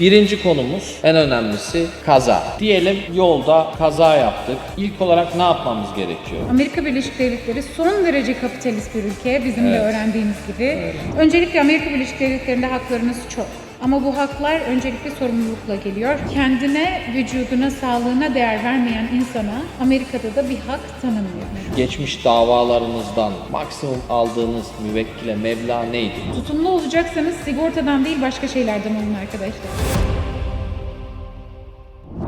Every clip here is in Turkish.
Birinci konumuz en önemlisi kaza. Diyelim yolda kaza yaptık. İlk olarak ne yapmamız gerekiyor? Amerika Birleşik Devletleri son derece kapitalist bir ülke bizim de Evet. öğrendiğimiz gibi. Öncelikle Amerika Birleşik Devletleri'nde haklarınız çok. Ama bu haklar öncelikle sorumlulukla geliyor. Kendine, vücuduna, sağlığına değer vermeyen insana Amerika'da da bir hak tanınmıyor. Geçmiş davalarınızdan maksimum aldığınız müvekkile meblağ neydi? Tutumlu olacaksanız sigortadan değil başka şeylerden olun arkadaşlar.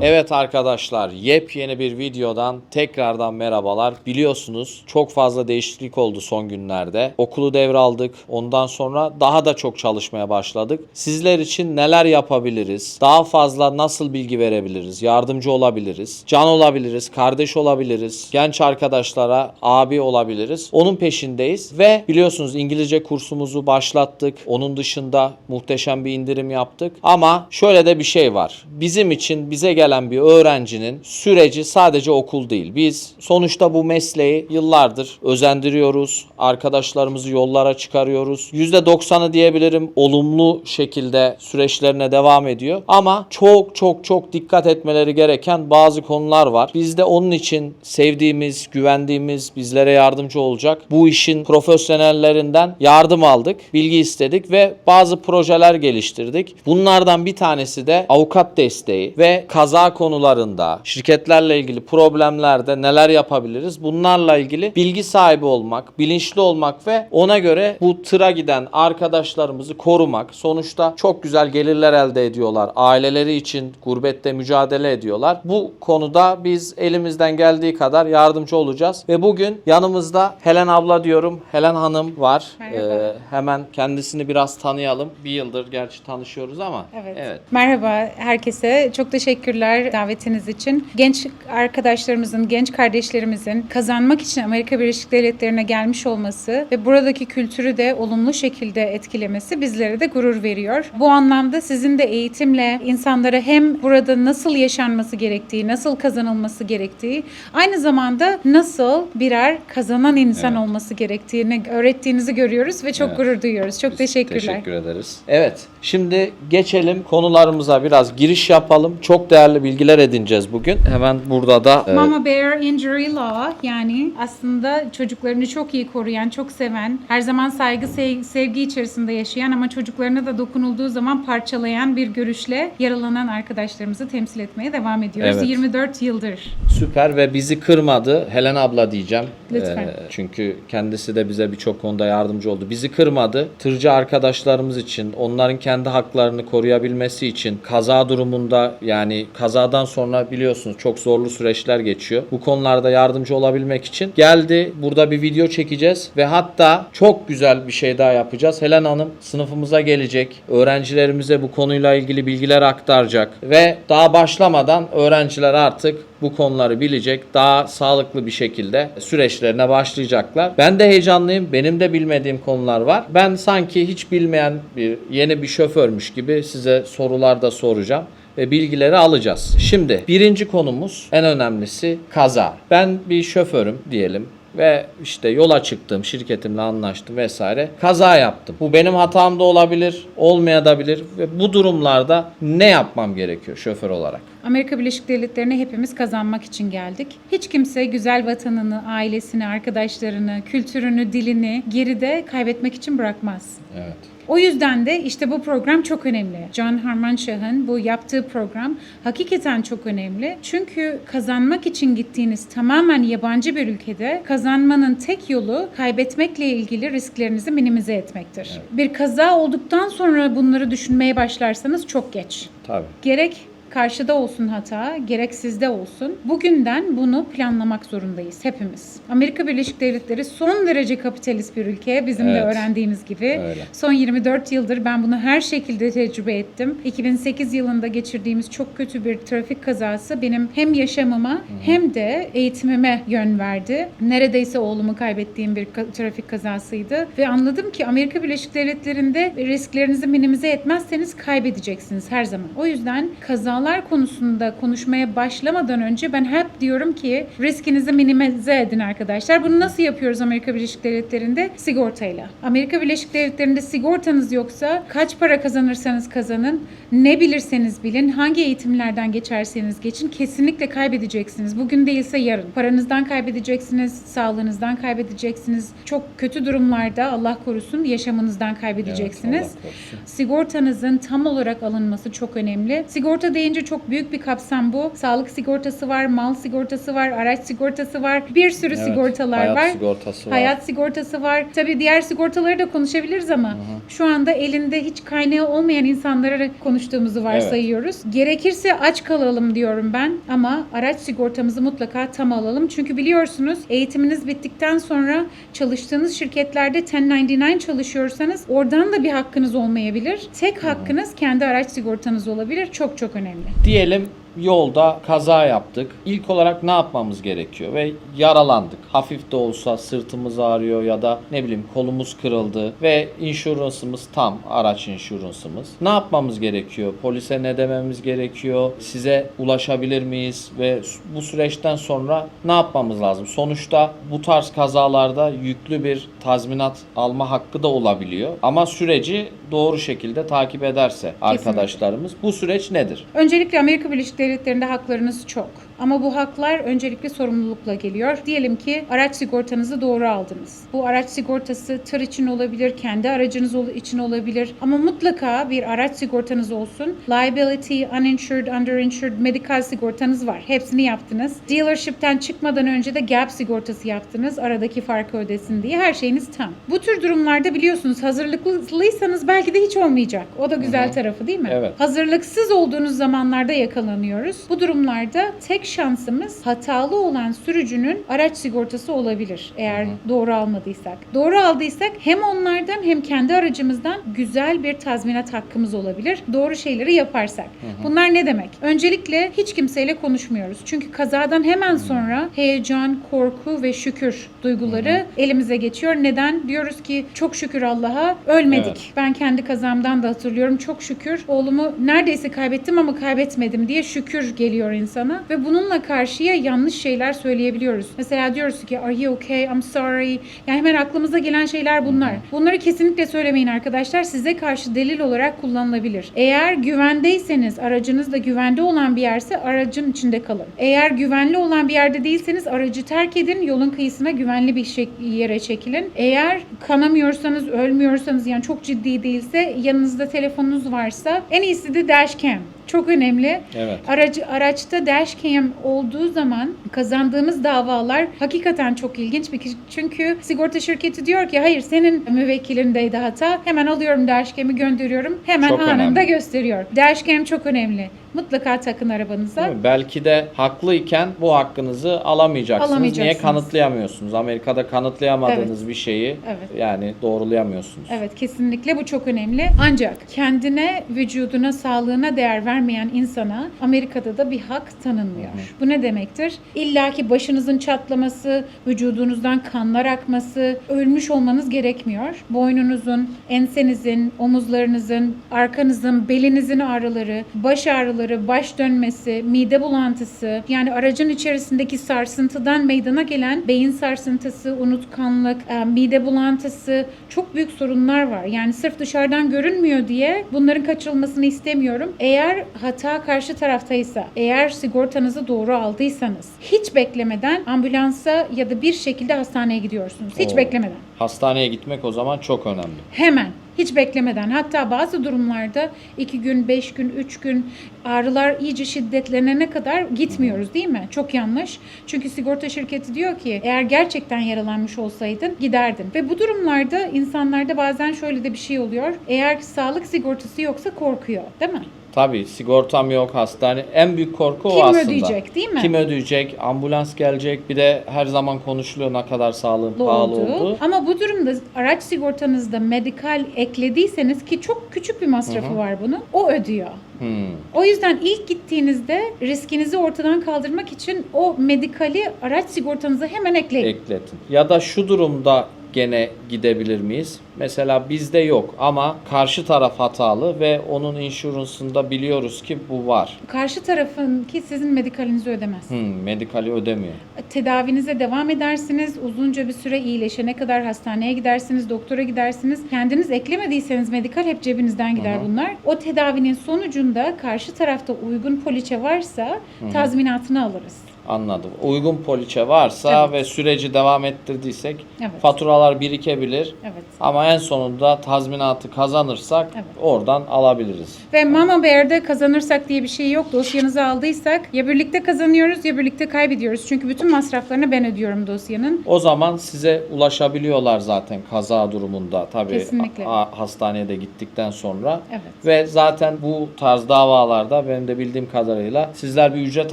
Evet arkadaşlar yepyeni bir videodan tekrardan merhabalar. Biliyorsunuz çok fazla değişiklik oldu son günlerde. Okulu devraldık. Ondan sonra daha da çok çalışmaya başladık. Sizler için neler yapabiliriz? Daha fazla nasıl bilgi verebiliriz? Yardımcı olabiliriz? Can olabiliriz, kardeş olabiliriz, genç arkadaşlara abi olabiliriz. Onun peşindeyiz ve biliyorsunuz İngilizce kursumuzu başlattık. Onun dışında muhteşem bir indirim yaptık. Ama şöyle de bir şey var. Bizim için bize gelen bir öğrencinin süreci sadece okul değil. Biz sonuçta bu mesleği yıllardır özendiriyoruz. Arkadaşlarımızı yollara çıkarıyoruz. %90'ı diyebilirim olumlu şekilde süreçlerine devam ediyor. Ama çok çok çok dikkat etmeleri gereken bazı konular var. Biz de onun için sevdiğimiz, güvendiğimiz, bizlere yardımcı olacak bu işin profesyonellerinden yardım aldık, bilgi istedik ve bazı projeler geliştirdik. Bunlardan bir tanesi de avukat desteği ve kaza konularında, şirketlerle ilgili problemlerde neler yapabiliriz? Bunlarla ilgili bilgi sahibi olmak, bilinçli olmak ve ona göre bu tıra giden arkadaşlarımızı korumak. Sonuçta çok güzel gelirler elde ediyorlar. Aileleri için gurbette mücadele ediyorlar. Bu konuda biz elimizden geldiği kadar yardımcı olacağız ve bugün yanımızda Helen abla diyorum. Helen Hanım var. Merhaba. Ee, hemen kendisini biraz tanıyalım. Bir yıldır gerçi tanışıyoruz ama. Evet. Merhaba herkese. Çok teşekkürler davetiniz için. Genç arkadaşlarımızın, genç kardeşlerimizin kazanmak için Amerika Birleşik Devletleri'ne gelmiş olması ve buradaki kültürü de olumlu şekilde etkilemesi bizlere de gurur veriyor. Bu anlamda sizin de eğitimle insanlara hem burada nasıl yaşanması gerektiği, nasıl kazanılması gerektiği, aynı zamanda nasıl birer kazanan insan Evet. olması gerektiğini öğrettiğinizi görüyoruz ve çok Evet. gurur duyuyoruz. Çok teşekkürler. Teşekkür ederiz. Evet, şimdi geçelim konularımıza biraz giriş yapalım. Çok değerli bilgiler edineceğiz bugün. Hemen burada da e, Mama Bear Injury Law yani aslında çocuklarını çok iyi koruyan, çok seven, her zaman saygı, sev- sevgi içerisinde yaşayan ama çocuklarına da dokunulduğu zaman parçalayan bir görüşle yaralanan arkadaşlarımızı temsil etmeye devam ediyoruz. Evet. 24 yıldır. süper ve bizi kırmadı. Helen abla diyeceğim. Lütfen. E, çünkü kendisi de bize birçok konuda yardımcı oldu. Bizi kırmadı. Tırcı arkadaşlarımız için, onların kendi haklarını koruyabilmesi için kaza durumunda yani kazadan sonra biliyorsunuz çok zorlu süreçler geçiyor. Bu konularda yardımcı olabilmek için geldi. Burada bir video çekeceğiz ve hatta çok güzel bir şey daha yapacağız. Helen Hanım sınıfımıza gelecek. Öğrencilerimize bu konuyla ilgili bilgiler aktaracak ve daha başlamadan öğrenciler artık bu konuları bilecek. Daha sağlıklı bir şekilde süreçlerine başlayacaklar. Ben de heyecanlıyım. Benim de bilmediğim konular var. Ben sanki hiç bilmeyen bir yeni bir şoförmüş gibi size sorular da soracağım bilgileri alacağız. Şimdi birinci konumuz en önemlisi kaza. Ben bir şoförüm diyelim ve işte yola çıktım, şirketimle anlaştım vesaire. Kaza yaptım. Bu benim hatam da olabilir, olmayabilir ve bu durumlarda ne yapmam gerekiyor şoför olarak? Amerika Birleşik Devletleri'ne hepimiz kazanmak için geldik. Hiç kimse güzel vatanını, ailesini, arkadaşlarını, kültürünü, dilini geride kaybetmek için bırakmaz. Evet. O yüzden de işte bu program çok önemli. John Harmanshah'ın bu yaptığı program hakikaten çok önemli. Çünkü kazanmak için gittiğiniz tamamen yabancı bir ülkede kazanmanın tek yolu kaybetmekle ilgili risklerinizi minimize etmektir. Bir kaza olduktan sonra bunları düşünmeye başlarsanız çok geç. Tabii. Gerek karşıda olsun hata, gerek sizde olsun. Bugünden bunu planlamak zorundayız hepimiz. Amerika Birleşik Devletleri son derece kapitalist bir ülke bizim de Evet. öğrendiğimiz gibi. Öyle. Son 24 yıldır ben bunu her şekilde tecrübe ettim. 2008 yılında geçirdiğimiz çok kötü bir trafik kazası benim hem yaşamıma hem de eğitimime yön verdi. Neredeyse oğlumu kaybettiğim bir trafik kazasıydı ve anladım ki Amerika Birleşik Devletleri'nde risklerinizi minimize etmezseniz kaybedeceksiniz her zaman. O yüzden kaza davalar konusunda konuşmaya başlamadan önce ben hep diyorum ki riskinizi minimize edin arkadaşlar. Bunu nasıl yapıyoruz Amerika Birleşik Devletleri'nde? Sigortayla. Amerika Birleşik Devletleri'nde sigortanız yoksa kaç para kazanırsanız kazanın, ne bilirseniz bilin, hangi eğitimlerden geçerseniz geçin kesinlikle kaybedeceksiniz. Bugün değilse yarın. Paranızdan kaybedeceksiniz, sağlığınızdan kaybedeceksiniz. Çok kötü durumlarda Allah korusun yaşamınızdan kaybedeceksiniz. Evet. Sigortanızın tam olarak alınması çok önemli. Sigorta deyince çok büyük bir kapsam bu. Sağlık sigortası var, mal sigortası var, araç sigortası var. Bir sürü Evet, sigortalar hayat var. sigortası var. Hayat sigortası var. Tabii diğer sigortaları da konuşabiliriz ama şu anda elinde hiç kaynağı olmayan insanlara konuştuğumuzu varsayıyoruz. Gerekirse aç kalalım diyorum ben ama araç sigortamızı mutlaka tam alalım. Çünkü biliyorsunuz eğitiminiz bittikten sonra çalıştığınız şirketlerde 1099 çalışıyorsanız oradan da bir hakkınız olmayabilir. Tek hakkınız kendi araç sigortanız olabilir. Çok çok önemli. Diyelim yolda kaza yaptık. İlk olarak ne yapmamız gerekiyor? Ve yaralandık. Hafif de olsa sırtımız ağrıyor ya da ne bileyim kolumuz kırıldı ve insurance'ımız tam, araç insurance'ımız. Ne yapmamız gerekiyor? Polise ne dememiz gerekiyor? Size ulaşabilir miyiz? Ve bu süreçten sonra ne yapmamız lazım? Sonuçta bu tarz kazalarda yüklü bir tazminat alma hakkı da olabiliyor. Ama süreci doğru şekilde takip ederse arkadaşlarımız bu süreç nedir? Öncelikle Amerika Birleşik Devletleri'nde haklarınız çok. Ama bu haklar öncelikle sorumlulukla geliyor. Diyelim ki araç sigortanızı doğru aldınız. Bu araç sigortası tır için olabilir, kendi aracınız için olabilir. Ama mutlaka bir araç sigortanız olsun. Liability, uninsured, underinsured, medical sigortanız var. Hepsini yaptınız. Dealership'ten çıkmadan önce de gap sigortası yaptınız. Aradaki farkı ödesin diye her şeyiniz tam. Bu tür durumlarda biliyorsunuz hazırlıklıysanız belki de hiç olmayacak. O da güzel tarafı değil mi? Evet. Hazırlıksız olduğunuz zamanlarda yakalanıyoruz. Bu durumlarda tek şansımız hatalı olan sürücünün araç sigortası olabilir eğer doğru almadıysak. Doğru aldıysak hem onlardan hem kendi aracımızdan güzel bir tazminat hakkımız olabilir. Doğru şeyleri yaparsak. Bunlar ne demek? Öncelikle hiç kimseyle konuşmuyoruz. Çünkü kazadan hemen sonra heyecan, korku ve şükür duyguları elimize geçiyor. Neden? Diyoruz ki çok şükür Allah'a ölmedik. Evet. Ben kendi kazamdan da hatırlıyorum. Çok şükür oğlumu neredeyse kaybettim ama kaybetmedim diye şükür geliyor insana. Ve bununla karşıya yanlış şeyler söyleyebiliyoruz. Mesela diyoruz ki are you okay? I'm sorry. Yani hemen aklımıza gelen şeyler bunlar. Bunları kesinlikle söylemeyin arkadaşlar. Size karşı delil olarak kullanılabilir. Eğer güvendeyseniz, aracınız da güvende olan bir yerse aracın içinde kalın. Eğer güvenli olan bir yerde değilseniz aracı terk edin. Yolun kıyısına güvenli bir yere çekilin. Eğer kanamıyorsanız, ölmüyorsanız yani çok ciddi değilse yanınızda telefonunuz varsa en iyisi de dashcam. Çok önemli. Evet. Aracı, araçta dashcam olduğu zaman kazandığımız davalar hakikaten çok ilginç bir çünkü sigorta şirketi diyor ki hayır senin müvekkilindeydi hata hemen alıyorum dashcam'i gönderiyorum hemen Çok anında önemli. gösteriyor. Dashcam çok önemli. Mutlaka takın arabanıza. Belki de haklıyken bu hakkınızı alamayacaksınız. Alamayacaksınız. Niye kanıtlayamıyorsunuz? Amerika'da kanıtlayamadığınız bir şeyi Evet. yani doğrulayamıyorsunuz. Evet kesinlikle bu çok önemli. Ancak kendine, vücuduna, sağlığına değer vermeyen insana Amerika'da da bir hak tanınmıyor. Bu ne demektir? İlla ki başınızın çatlaması, vücudunuzdan kanlar akması, ölmüş olmanız gerekmiyor. Boynunuzun, ensenizin, omuzlarınızın, arkanızın, belinizin ağrıları, baş ağrıları, baş dönmesi, mide bulantısı, yani aracın içerisindeki sarsıntıdan meydana gelen beyin sarsıntısı, unutkanlık, e, mide bulantısı çok büyük sorunlar var. Yani sırf dışarıdan görünmüyor diye bunların kaçırılmasını istemiyorum. Eğer hata karşı taraftaysa, eğer sigortanızı doğru aldıysanız hiç beklemeden ambulansa ya da bir şekilde hastaneye gidiyorsunuz. Hiç Oo. beklemeden. Hastaneye gitmek o zaman çok önemli. Hemen. Hiç beklemeden. Hatta bazı durumlarda iki gün, beş gün, üç gün ağrılar iyice şiddetlenene kadar gitmiyoruz değil mi? Çok yanlış. Çünkü sigorta şirketi diyor ki eğer gerçekten yaralanmış olsaydın giderdin. Ve bu durumlarda insanlarda bazen şöyle de bir şey oluyor. Eğer sağlık sigortası yoksa korkuyor değil mi? Tabii sigortam yok hastane. En büyük korku Kim o aslında. ödeyecek, değil mi? Kim ödeyecek? Ambulans gelecek. Bir de her zaman konuşuluyor ne kadar sağlığın pahalı oldu. Ama bu durumda araç sigortanızda medikal eklediyseniz ki çok küçük bir masrafı var bunun. O ödüyor. Hmm. O yüzden ilk gittiğinizde riskinizi ortadan kaldırmak için o medikali araç sigortanıza hemen ekleyin. Ekletin. Ya da şu durumda gene gidebilir miyiz? Mesela bizde yok ama karşı taraf hatalı ve onun insurance'ında biliyoruz ki bu var. Karşı tarafın ki sizin medikalinizi ödemez. Hmm, medikali ödemiyor. Tedavinize devam edersiniz. Uzunca bir süre iyileşene kadar hastaneye gidersiniz, doktora gidersiniz. Kendiniz eklemediyseniz medikal hep cebinizden gider bunlar. O tedavinin sonucunda karşı tarafta uygun poliçe varsa tazminatını alırız. Anladım. Uygun poliçe varsa Evet. ve süreci devam ettirdiysek Evet. faturalar birikebilir. Evet. Ama en sonunda tazminatı kazanırsak Evet. oradan alabiliriz. Ve Mama Bear'de kazanırsak diye bir şey yok. Dosyanızı aldıysak ya birlikte kazanıyoruz ya birlikte kaybediyoruz. Çünkü bütün masraflarını ben ödüyorum dosyanın. O zaman size ulaşabiliyorlar zaten kaza durumunda tabii Kesinlikle. a- hastaneye de gittikten sonra. Evet. Ve zaten bu tarz davalarda benim de bildiğim kadarıyla sizler bir ücret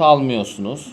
almıyorsunuz.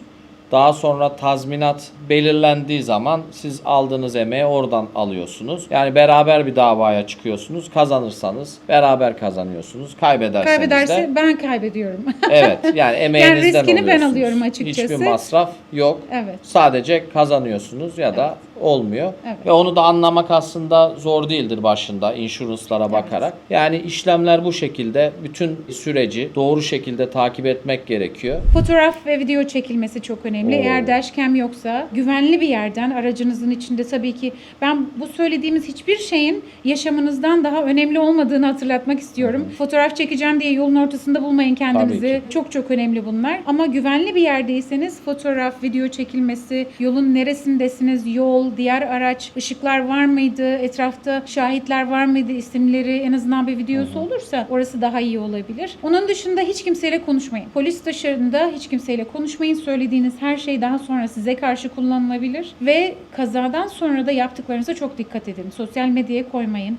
Daha sonra tazminat belirlendiği zaman siz aldığınız emeği oradan alıyorsunuz. Yani beraber bir davaya çıkıyorsunuz. Kazanırsanız beraber kazanıyorsunuz. Kaybederseniz Kaybederse de ben kaybediyorum. evet yani emeğinizden riskini ben oluyorsunuz. alıyorum açıkçası. Hiçbir masraf yok. evet. Sadece kazanıyorsunuz ya da olmuyor. Evet. Ve onu da anlamak aslında zor değildir başında insurance'lara bakarak. Yani işlemler bu şekilde bütün süreci doğru şekilde takip etmek gerekiyor. Fotoğraf ve video çekilmesi çok önemli. Oo. Eğer dashcam yoksa güvenli bir yerden aracınızın içinde tabii ki ben bu söylediğimiz hiçbir şeyin yaşamınızdan daha önemli olmadığını hatırlatmak istiyorum. Fotoğraf çekeceğim diye yolun ortasında bulmayın kendinizi. Çok çok önemli bunlar. Ama güvenli bir yerdeyseniz fotoğraf, video çekilmesi, yolun neresindesiniz, yol, diğer araç, ışıklar var mıydı, etrafta şahitler var mıydı, isimleri en azından bir videosu olursa orası daha iyi olabilir. Onun dışında hiç kimseyle konuşmayın. Polis dışarında hiç kimseyle konuşmayın. Söylediğiniz her şey daha sonra size karşı kullanılabilir ve kazadan sonra da yaptıklarınıza çok dikkat edin. Sosyal medyaya koymayın.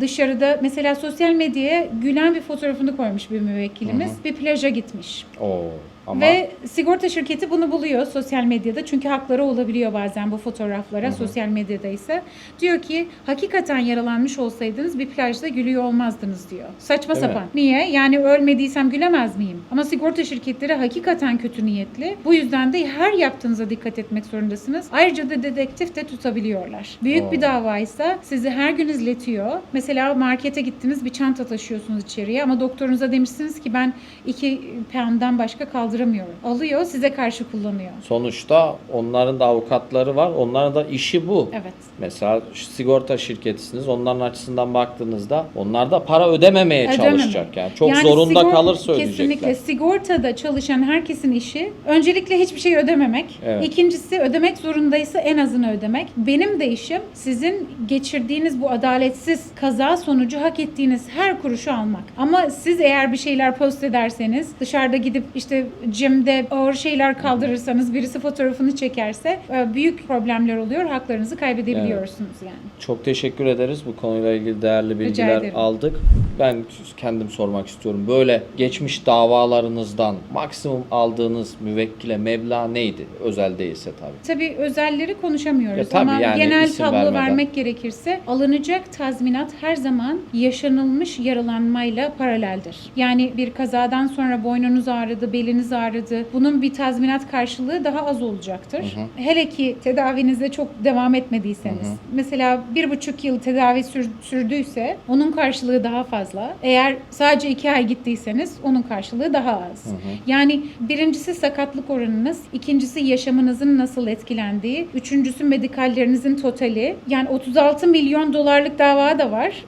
Dışarıda mesela sosyal medyaya gülen bir fotoğrafını koymuş bir müvekkilimiz. Bir plaja gitmiş. Oo. Ama Ve sigorta şirketi bunu buluyor sosyal medyada. Çünkü hakları olabiliyor bazen bu fotoğraflara sosyal medyada ise. Diyor ki hakikaten yaralanmış olsaydınız bir plajda gülüyor olmazdınız diyor. Saçma Değil mi? sapan. Niye? Yani ölmediysem gülemez miyim? Ama sigorta şirketleri hakikaten kötü niyetli. Bu yüzden de her yaptığınıza dikkat etmek zorundasınız. Ayrıca da dedektif de tutabiliyorlar. Büyük bir Oo. davaysa sizi her gün izletiyor. Mesela markete gittiniz bir çanta taşıyorsunuz içeriye ama doktorunuza demişsiniz ki ben iki pound'dan başka kaldıramıyorum. Alıyor size karşı kullanıyor. sonuçta onların da avukatları var. Onların da işi bu. Evet. Mesela sigorta şirketisiniz. Onların açısından baktığınızda onlar da para ödememeye Ödememe. çalışacak yani. Çok Yani zorunda sigor- kalırsa ödeyecekler. Kesinlikle. Sigortada çalışan herkesin işi öncelikle hiçbir şey ödememek. Evet. İkincisi ödemek zorundaysa en azını ödemek. Benim de işim sizin geçirdiğiniz bu adaletsiz kaza sonucu hak ettiğiniz her kuruşu almak. Ama siz eğer bir şeyler post ederseniz dışarıda gidip işte cimde ağır şeyler kaldırırsanız birisi fotoğrafını çekerse e, büyük problemler oluyor. Haklarınızı kaybedebiliyorsunuz yani. Çok teşekkür ederiz. Bu konuyla ilgili değerli bilgiler aldık. Ben kendim sormak istiyorum. Böyle geçmiş davalarınızdan maksimum aldığınız müvekkile meblağ neydi? Özel değilse tabii. Tabii özelleri konuşamıyoruz Ya tabii ama yani genel tablo vermeden. vermek gerekirse alınacak tazminat her zaman yaşanılmış yaralanmayla paraleldir. Yani bir kazadan sonra boynunuz ağrıdı, beliniz ağrıdı. Bunun bir tazminat karşılığı daha az olacaktır. Hele ki tedavinize çok devam etmediyseniz. Mesela bir buçuk yıl tedavi sür- sürdüyse onun karşılığı daha fazla. Eğer sadece iki ay gittiyseniz onun karşılığı daha az. Yani birincisi sakatlık oranınız, ikincisi yaşamınızın nasıl etkilendiği, üçüncüsü medikallerinizin totali. Yani 36 milyon dolarlık dava da var.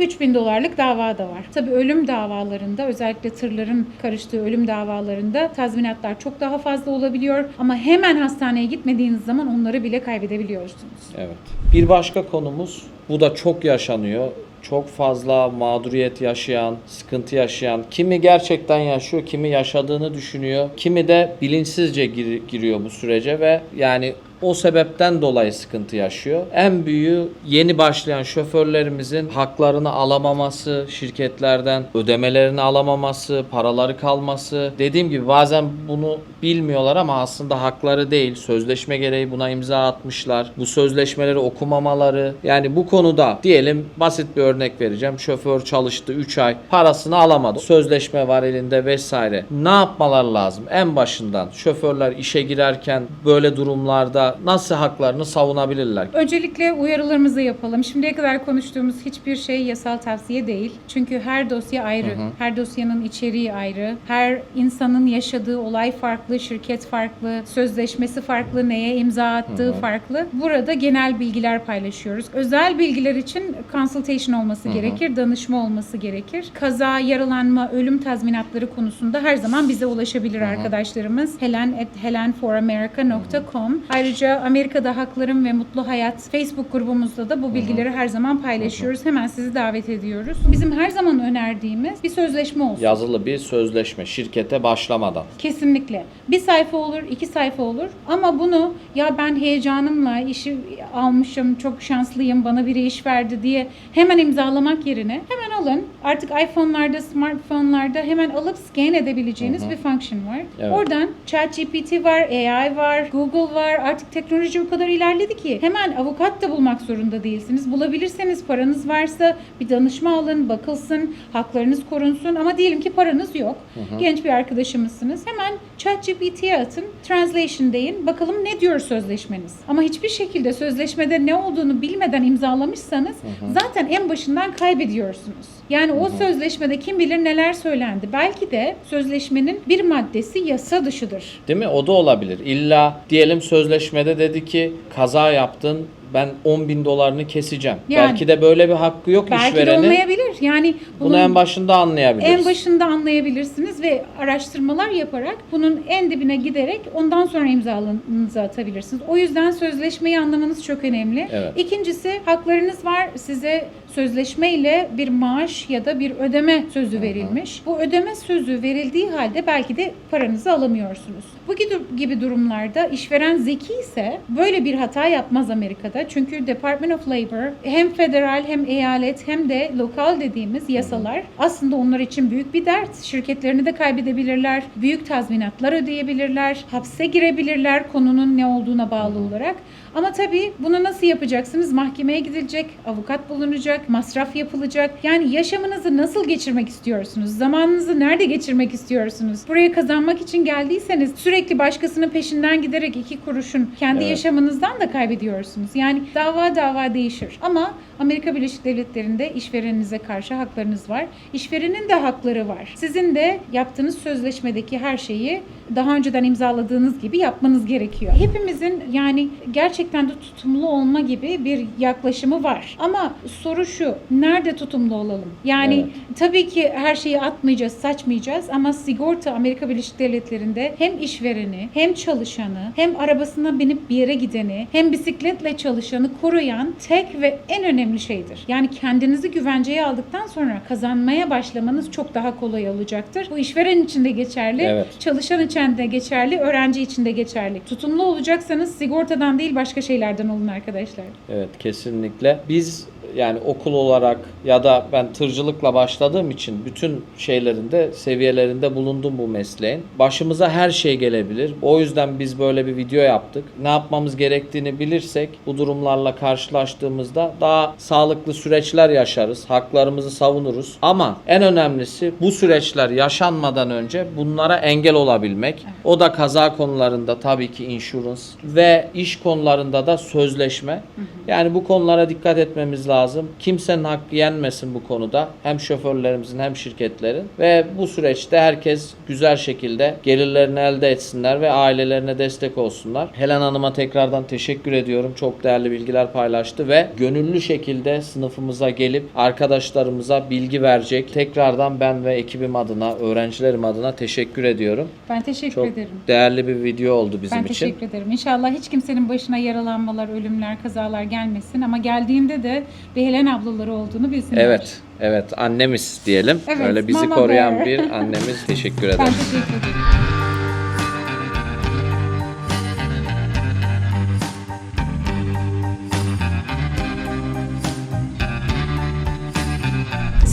3000 dolarlık dava da var. Tabii ölüm davalarında özellikle tırların karıştığı ölüm davalarında tazminatlar çok daha fazla olabiliyor. Ama hemen hastaneye gitmediğiniz zaman onları bile kaybedebiliyorsunuz. Evet. Bir başka konumuz bu da çok yaşanıyor. Çok fazla mağduriyet yaşayan, sıkıntı yaşayan, kimi gerçekten yaşıyor, kimi yaşadığını düşünüyor, kimi de bilinçsizce gir- giriyor bu sürece ve yani o sebepten dolayı sıkıntı yaşıyor. En büyüğü yeni başlayan şoförlerimizin haklarını alamaması, şirketlerden ödemelerini alamaması, paraları kalması. Dediğim gibi bazen bunu bilmiyorlar ama aslında hakları değil. Sözleşme gereği buna imza atmışlar. Bu sözleşmeleri okumamaları. Yani bu konuda diyelim basit bir örnek vereceğim. Şoför çalıştı 3 ay. Parasını alamadı. Sözleşme var elinde vesaire. Ne yapmaları lazım? En başından şoförler işe girerken böyle durumlarda nasıl haklarını savunabilirler? Öncelikle uyarılarımızı yapalım. Şimdiye kadar konuştuğumuz hiçbir şey yasal tavsiye değil. Çünkü her dosya ayrı. Her dosyanın içeriği ayrı. Her insanın yaşadığı olay farklı, şirket farklı, sözleşmesi farklı, neye imza attığı farklı. Burada genel bilgiler paylaşıyoruz. Özel bilgiler için consultation olması gerekir, danışma olması gerekir. Kaza, yaralanma, ölüm tazminatları konusunda her zaman bize ulaşabilir arkadaşlarımız. Helen at helenforamerica.com Ayrıca Amerika'da Haklarım ve Mutlu Hayat Facebook grubumuzda da bu bilgileri her zaman paylaşıyoruz. Hemen sizi davet ediyoruz. Bizim her zaman önerdiğimiz bir sözleşme olsun. Yazılı bir sözleşme şirkete başlamadan. Kesinlikle. Bir sayfa olur, iki sayfa olur. Ama bunu ya ben heyecanımla işi almışım, çok şanslıyım, bana biri iş verdi diye hemen imzalamak yerine hemen alın. Artık iPhone'larda, smartphone'larda hemen alıp scan edebileceğiniz bir function var. Evet. Oradan ChatGPT var, AI var, Google var. Artık teknoloji o kadar ilerledi ki hemen avukat da bulmak zorunda değilsiniz. Bulabilirseniz paranız varsa bir danışma alın, bakılsın, haklarınız korunsun. Ama diyelim ki paranız yok. Genç bir arkadaşımızsınız. Hemen ChatGPT'ye atın, translation deyin. Bakalım ne diyor sözleşmeniz. Ama hiçbir şekilde sözleşmede ne olduğunu bilmeden imzalamışsanız zaten en başından kaybediyorsunuz. Yani o sözleşmede kim bilir neler söylendi. Belki de sözleşmenin bir maddesi yasa dışıdır. Değil mi? O da olabilir. İlla diyelim sözleşmede dedi ki kaza yaptın ben 10 bin dolarını keseceğim. Yani. Belki de böyle bir hakkı yok Belki de işverenin. olmayabilir. Yani Bunu en başında anlayabiliriz. en başında anlayabilirsiniz ve araştırmalar yaparak bunun en dibine giderek ondan sonra imzalarınızı atabilirsiniz. O yüzden sözleşmeyi anlamanız çok önemli. Evet. İkincisi haklarınız var. Size sözleşme ile bir maaş ya da bir ödeme sözü verilmiş. Bu ödeme sözü verildiği halde belki de paranızı alamıyorsunuz. Bu gibi durumlarda işveren zeki ise böyle bir hata yapmaz Amerika'da. Çünkü Department of Labor hem federal hem eyalet hem de lokal dediğimiz yasalar aslında onlar için büyük bir dert. Şirketlerini de kaybedebilirler. Büyük tazminatlar ödeyebilirler. Hapse girebilirler konunun ne olduğuna bağlı olarak. Ama tabii bunu nasıl yapacaksınız? Mahkemeye gidilecek, avukat bulunacak, masraf yapılacak. Yani yaşamınızı nasıl geçirmek istiyorsunuz? Zamanınızı nerede geçirmek istiyorsunuz? Buraya kazanmak için geldiyseniz sürekli başkasının peşinden giderek iki kuruşun kendi Evet. yaşamınızdan da kaybediyorsunuz. Yani dava dava değişir. Ama Amerika Birleşik Devletleri'nde işvereninize karşı haklarınız var. İşverenin de hakları var. Sizin de yaptığınız sözleşmedeki her şeyi daha önceden imzaladığınız gibi yapmanız gerekiyor. Hepimizin yani gerçekten de tutumlu olma gibi bir yaklaşımı var. Ama soru şu, nerede tutumlu olalım? Yani Evet. tabii ki her şeyi atmayacağız, saçmayacağız ama sigorta Amerika Birleşik Devletleri'nde hem işvereni, hem çalışanı, hem arabasına binip bir yere gideni, hem bisikletle çalışanı koruyan tek ve en önemli şeydir. Yani kendinizi güvenceye aldıktan sonra kazanmaya başlamanız çok daha kolay olacaktır. Bu işveren için de geçerli, Evet. çalışan için de geçerli, öğrenci için de geçerli. Tutumlu olacaksanız sigortadan değil başka şeylerden olun arkadaşlar. Evet kesinlikle. Biz yani okul olarak ya da ben tırcılıkla başladığım için bütün şeylerinde, seviyelerinde bulundum bu mesleğin. Başımıza her şey gelebilir. O yüzden biz böyle bir video yaptık. Ne yapmamız gerektiğini bilirsek bu durumlarla karşılaştığımızda daha sağlıklı süreçler yaşarız. Haklarımızı savunuruz. Ama en önemlisi bu süreçler yaşanmadan önce bunlara engel olabilmek. O da kaza konularında tabii ki insurance ve iş konularında da sözleşme. Yani bu konulara dikkat etmemiz lazım. Kimsenin hakkı yenmesin bu konuda. Hem şoförlerimizin hem şirketlerin ve bu süreçte herkes güzel şekilde gelirlerini elde etsinler ve ailelerine destek olsunlar. Helen Hanım'a tekrardan teşekkür ediyorum. Çok değerli bilgiler paylaştı ve gönüllü şekilde sınıfımıza gelip arkadaşlarımıza bilgi verecek. Tekrardan ben ve ekibim adına, öğrencilerim adına teşekkür ediyorum. Ben teşekkür Çok ederim. değerli bir video oldu bizim Ben için. teşekkür ederim. İnşallah hiç kimsenin başına yaralanmalar, ölümler, kazalar gelmesin ama geldiğinde de bir Helen ablaları olduğunu bilsinler. Evet, evet annemiz diyelim. Evet, Öyle bizi Mama koruyan Bear. bir annemiz. Teşekkür Ben ederim. teşekkür ederim.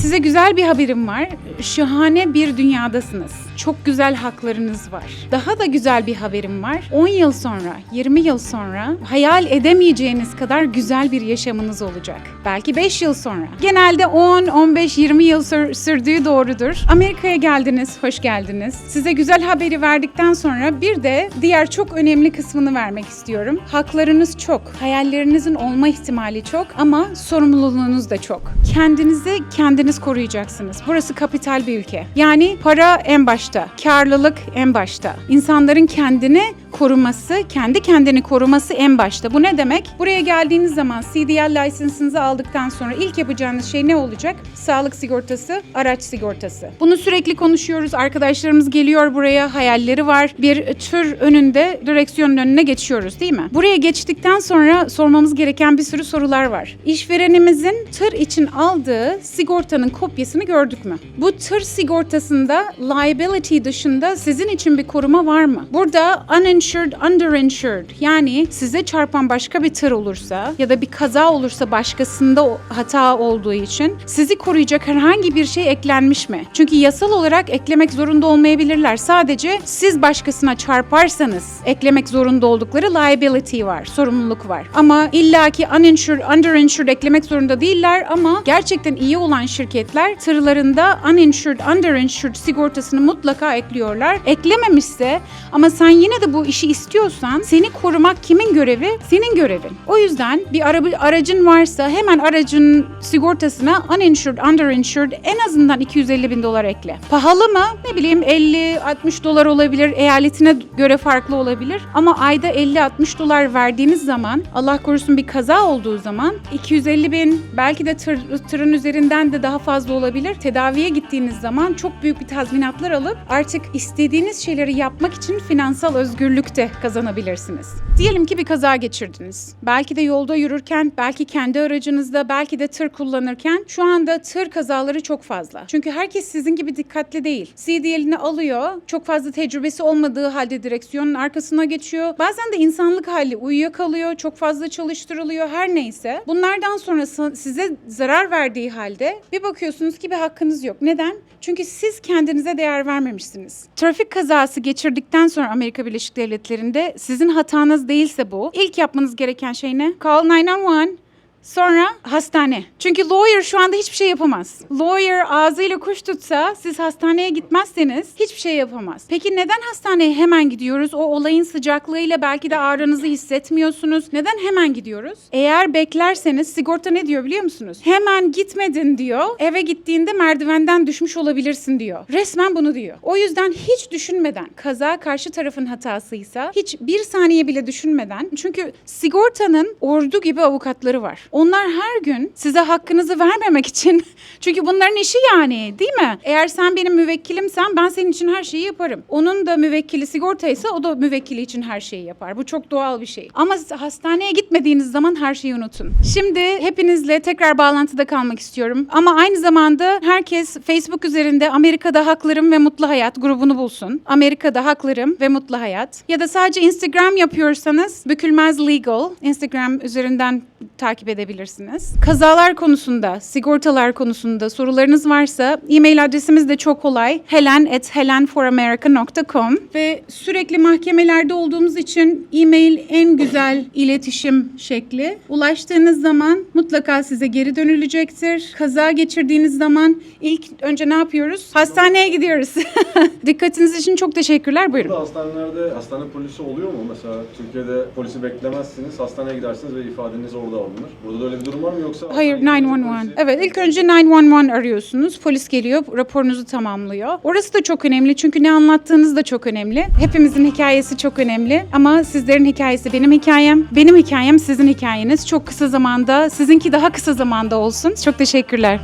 Size güzel bir haberim var. Şahane bir dünyadasınız. Çok güzel haklarınız var. Daha da güzel bir haberim var. 10 yıl sonra, 20 yıl sonra hayal edemeyeceğiniz kadar güzel bir yaşamınız olacak. Belki 5 yıl sonra. Genelde 10, 15, 20 yıl sür- sürdüğü doğrudur. Amerika'ya geldiniz, hoş geldiniz. Size güzel haberi verdikten sonra bir de diğer çok önemli kısmını vermek istiyorum. Haklarınız çok, hayallerinizin olma ihtimali çok ama sorumluluğunuz da çok. Kendinizi kendiniz koruyacaksınız. Burası kapital bir ülke. Yani para en başta, karlılık en başta. İnsanların kendini koruması, kendi kendini koruması en başta. Bu ne demek? Buraya geldiğiniz zaman CDL lisansınızı aldıktan sonra ilk yapacağınız şey ne olacak? Sağlık sigortası, araç sigortası. Bunu sürekli konuşuyoruz. Arkadaşlarımız geliyor buraya, hayalleri var. Bir tür önünde, direksiyonun önüne geçiyoruz değil mi? Buraya geçtikten sonra sormamız gereken bir sürü sorular var. İşverenimizin tır için aldığı sigortanın kopyasını gördük mü? Bu tır sigortasında liability dışında sizin için bir koruma var mı? Burada uninsured, underinsured yani size çarpan başka bir tır olursa ya da bir kaza olursa başkasında hata olduğu için sizi koruyacak herhangi bir şey eklenmiş mi? Çünkü yasal olarak eklemek zorunda olmayabilirler. Sadece siz başkasına çarparsanız eklemek zorunda oldukları liability var, sorumluluk var. Ama illaki uninsured, underinsured eklemek zorunda değiller ama gerçekten iyi olan şirketler tırlarında uninsured, underinsured sigortasını mutlaka ekliyorlar. Eklememişse ama sen yine de bu işi istiyorsan seni korumak kimin görevi? Senin görevin. O yüzden bir araba, aracın varsa hemen aracın sigortasına uninsured, underinsured en azından 250 bin dolar ekle. Pahalı mı? Ne bileyim 50-60 dolar olabilir. Eyaletine göre farklı olabilir. Ama ayda 50-60 dolar verdiğiniz zaman Allah korusun bir kaza olduğu zaman 250 bin belki de tır, tırın üzerinden de daha fazla olabilir. Tedaviye gittiğiniz zaman çok büyük bir tazminatlar alıp artık istediğiniz şeyleri yapmak için finansal özgürlük de kazanabilirsiniz. Diyelim ki bir kaza geçirdiniz. Belki de yolda yürürken, belki kendi aracınızda, belki de tır kullanırken şu anda tır kazaları çok fazla. Çünkü herkes sizin gibi dikkatli değil. CDL'ini alıyor, çok fazla tecrübesi olmadığı halde direksiyonun arkasına geçiyor. Bazen de insanlık hali uyuyakalıyor, çok fazla çalıştırılıyor her neyse. Bunlardan sonra size zarar verdiği halde bir bakıyorsunuz ki bir hakkınız yok. Neden? Çünkü siz kendinize değer vermemişsiniz. Trafik kazası geçirdikten sonra Amerika Birleşik Devletleri'nde sizin hatanız değilse bu, ilk yapmanız gereken şey ne? Call 911. Sonra hastane. Çünkü lawyer şu anda hiçbir şey yapamaz. Lawyer ağzıyla kuş tutsa siz hastaneye gitmezseniz hiçbir şey yapamaz. Peki neden hastaneye hemen gidiyoruz? O olayın sıcaklığıyla belki de ağrınızı hissetmiyorsunuz. Neden hemen gidiyoruz? Eğer beklerseniz sigorta ne diyor biliyor musunuz? Hemen gitmedin diyor. Eve gittiğinde merdivenden düşmüş olabilirsin diyor. Resmen bunu diyor. O yüzden hiç düşünmeden kaza karşı tarafın hatasıysa hiç bir saniye bile düşünmeden çünkü sigortanın ordu gibi avukatları var. Onlar her gün size hakkınızı vermemek için çünkü bunların işi yani değil mi? Eğer sen benim müvekkilimsen ben senin için her şeyi yaparım. Onun da müvekkili sigortaysa o da müvekkili için her şeyi yapar. Bu çok doğal bir şey. Ama hastaneye gitmediğiniz zaman her şeyi unutun. Şimdi hepinizle tekrar bağlantıda kalmak istiyorum. Ama aynı zamanda herkes Facebook üzerinde Amerika'da Haklarım ve Mutlu Hayat grubunu bulsun. Amerika'da Haklarım ve Mutlu Hayat. Ya da sadece Instagram yapıyorsanız Bükülmez Legal Instagram üzerinden takip edebilirsiniz. Kazalar konusunda, sigortalar konusunda sorularınız varsa e-mail adresimiz de çok kolay. helen@helenforamerica.com ve sürekli mahkemelerde olduğumuz için e-mail en güzel iletişim şekli. Ulaştığınız zaman mutlaka size geri dönülecektir. Kaza geçirdiğiniz zaman ilk önce ne yapıyoruz? Hastaneye gidiyoruz. Dikkatiniz için çok teşekkürler. Buyurun. Burada hastanelerde hastane polisi oluyor mu? Mesela Türkiye'de polisi beklemezsiniz, hastaneye gidersiniz ve ifadeniz orada alınır. Burada da öyle bir durum var mı yoksa? Hayır hastaneye gidince 911. polisi- Evet ilk önce 911 arıyorsunuz. Polis geliyor raporunuzu tamamlıyor. Orası da çok önemli çünkü ne anlattığınız da çok önemli. Hepimizin hikayesi çok önemli ama sizlerin hikayesi benim hikayem. Benim hikayem sizin hikayeniz. Çok kısa zamanda sizinki daha kısa zamanda olsun. Çok teşekkürler.